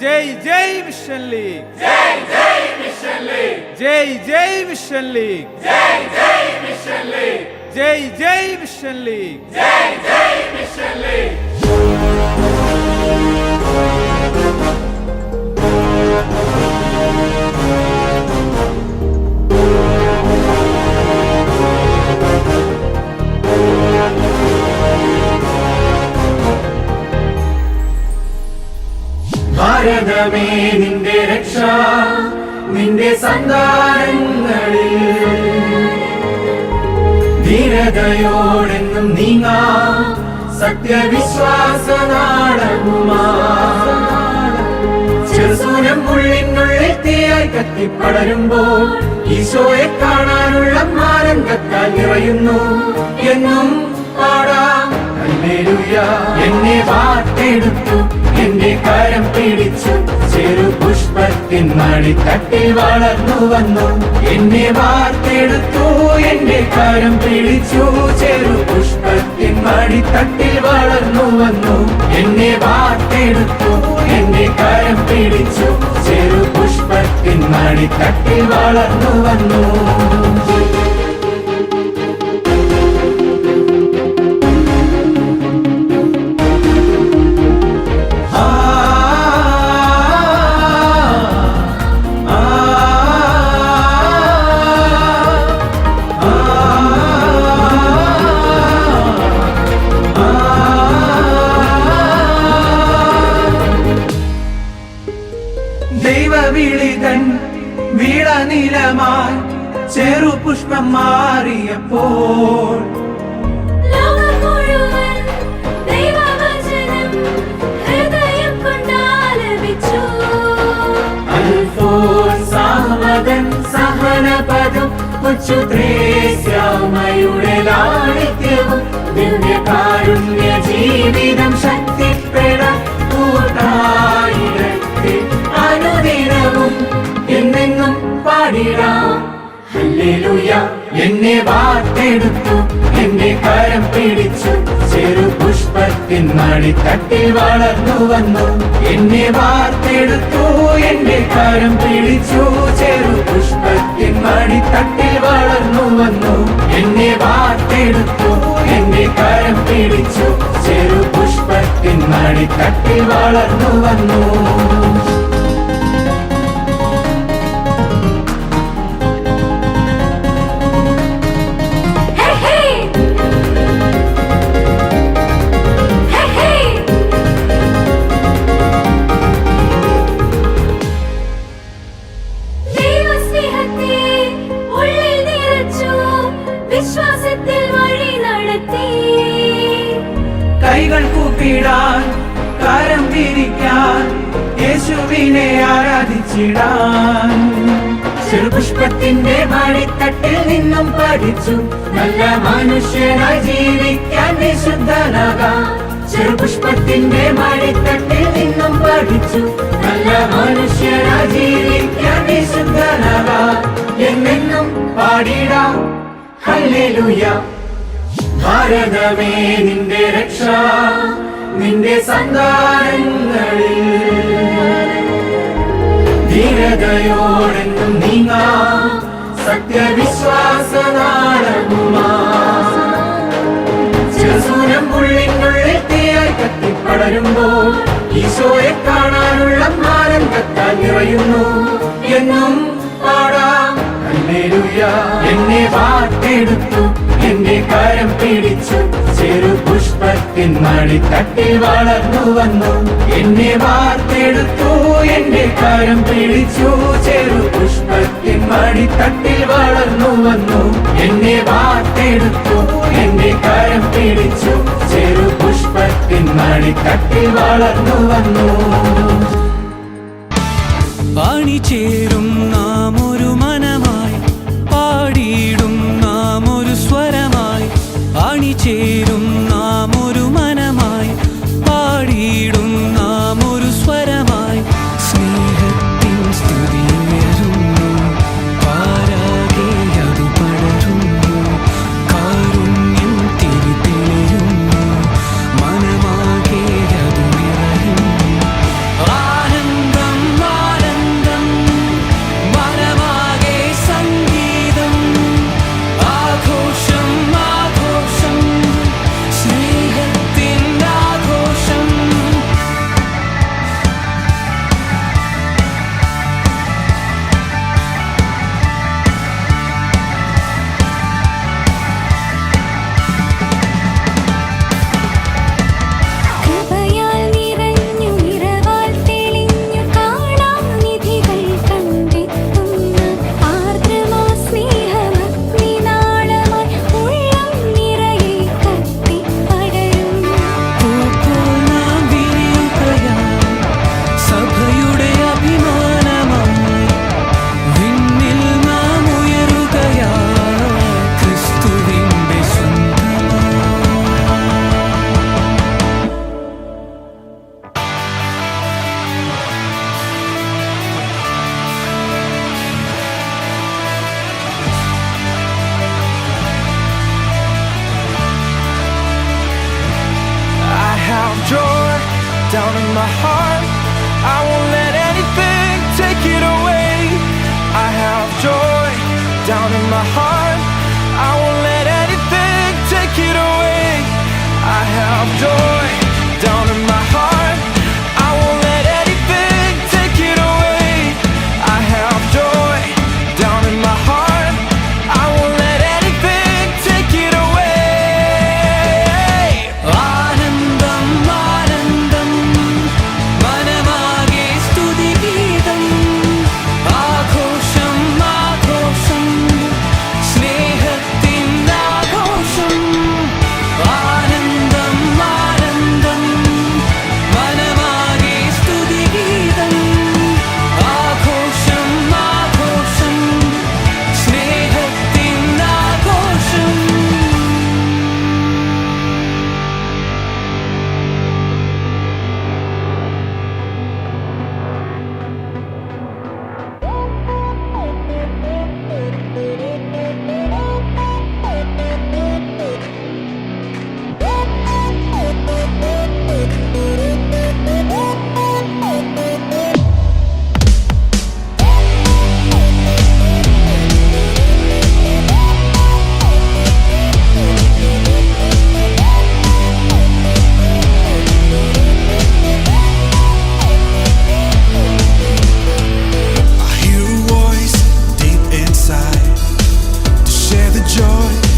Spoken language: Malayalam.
జై జై మిషన్ లీగ్ జై జై మిషన్ లీగ్ జై జై మిషన్ లీగ్ జై జై మిషన్ లీగ్ జై జై మిషన్ లీగ్ జై జై మిషన్ లీగ్ ഭാരതമേ നിന്റെ രക്ഷ നിന്റെ സന്താനങ്ങളിൽ. ധീരതയോടെന്നും നീങ്ങാ സത്യവിശ്വാസ നാടകുമാ ചെറുസൂരം തീയായി കത്തിപ്പടരുമ്പോൾ ഈശോയെ കാണാനുള്ള മാരംഗത്താൽ നിറയുന്നു. എന്നും പാടാം. എന്നെ വാർത്തെടുത്തു എന്റെ കരം പിടിച്ചു. ചെറു പുഷ്പത്തിൻ മടിത്തട്ടിൽ വളർന്നു വന്നു. എന്നെ വാർത്തെടുത്തു എന്റെ കരം പിടിച്ചു. ചെറു പുഷ്പത്തിൻ മടിത്തട്ടിൽ വളർന്നു വന്നു. എന്നെ വാർത്തെടുത്തു എന്റെ കരം പിടിച്ചു. ചെറു പുഷ്പത്തിൻ മടിത്തട്ടിൽ വളർന്നു വന്നു. മാറിയപ്പോൾ. സഹനപദം കൊച്ചു ത്രേസ്യാമയുടെ ലാളിത്യവും ദിവ്യകാരുണ്യ ജീവിതം ശക്തിപ്പെടാൻ കൂട്ടായിരത്തിൽ അനുദിനവും എന്നെ വാർത്തെടുത്തു എന്നെ കരം പിടിച്ചു. ചെറു പുഷ്പത്തിൻ മടിത്തട്ടിൽ വളർന്നു വന്നു. എന്നെ വാർത്തെടുത്തു എന്റെ കരം പിടിച്ചു. ചെറു പുഷ്പത്തിൻ മടിത്തട്ടിൽ വളർന്നു വന്നു. എന്നെ വാർത്തെടുത്തു എന്റെ കരം പിടിച്ചു. ചെറു പുഷ്പത്തിൻ മടിത്തട്ടിൽ വളർന്നു വന്നു. വിശ്വാസത്തിൽ വഴി നടത്തി. കൈകൾ കൂപ്പിടാൻ കരം തിരിക്കാൻ യേശുവിനെ ആരാധിച്ചിടാൻ. ചെറുപുഷ്പത്തിന്റെ മണിത്തട്ടിൽ നിന്നും പഠിച്ചു. നല്ല മനുഷ്യനായി ജീവിക്കാൻ വിശുദ്ധനാകാം. ചെറുപുഷ്പത്തിന്റെ മണിത്തട്ടിൽ നിന്നും പഠിച്ചു. നല്ല മനുഷ്യനായി ജീവിക്കാൻ വിശുദ്ധനാകാം. എന്നെന്നും പാടിടാം. ഭാരതമേ നിന്റെ രക്ഷ നിന്റെ സന്താനങ്ങളിൽ. ധീരതയോടെന്നും നീങ്ങാ സത്യവിശ്വാസ നാടകുമാ. ചെറുസൂരം ഉള്ളിനുള്ളിൽ തീയായി കത്തിപ്പടരുമ്പോൾ ഈശോയെ കാണാനുള്ള മാരംഗത്താൽ നിറയുന്നു. എന്നും പാടാം എന്നെ വാർത്തെടുത്തു എന്റെ കരം പിടിച്ചു. ചെറു പുഷ്പത്തിൻ മടിത്തട്ടിൽ വളർന്നു വന്നു. എന്നെ വാർത്തെടുത്തു എന്റെ കരം പിടിച്ചു. ചെറു പുഷ്പത്തിൻ മടിത്തട്ടിൽ വളർന്നു വന്നു. എന്നെ വാർത്തെടുത്തു എന്റെ കരം പിടിച്ചു. ചെറു പുഷ്പത്തിൻ മടിത്തട്ടിൽ വളർന്നു വന്നു. പാണി നാം joy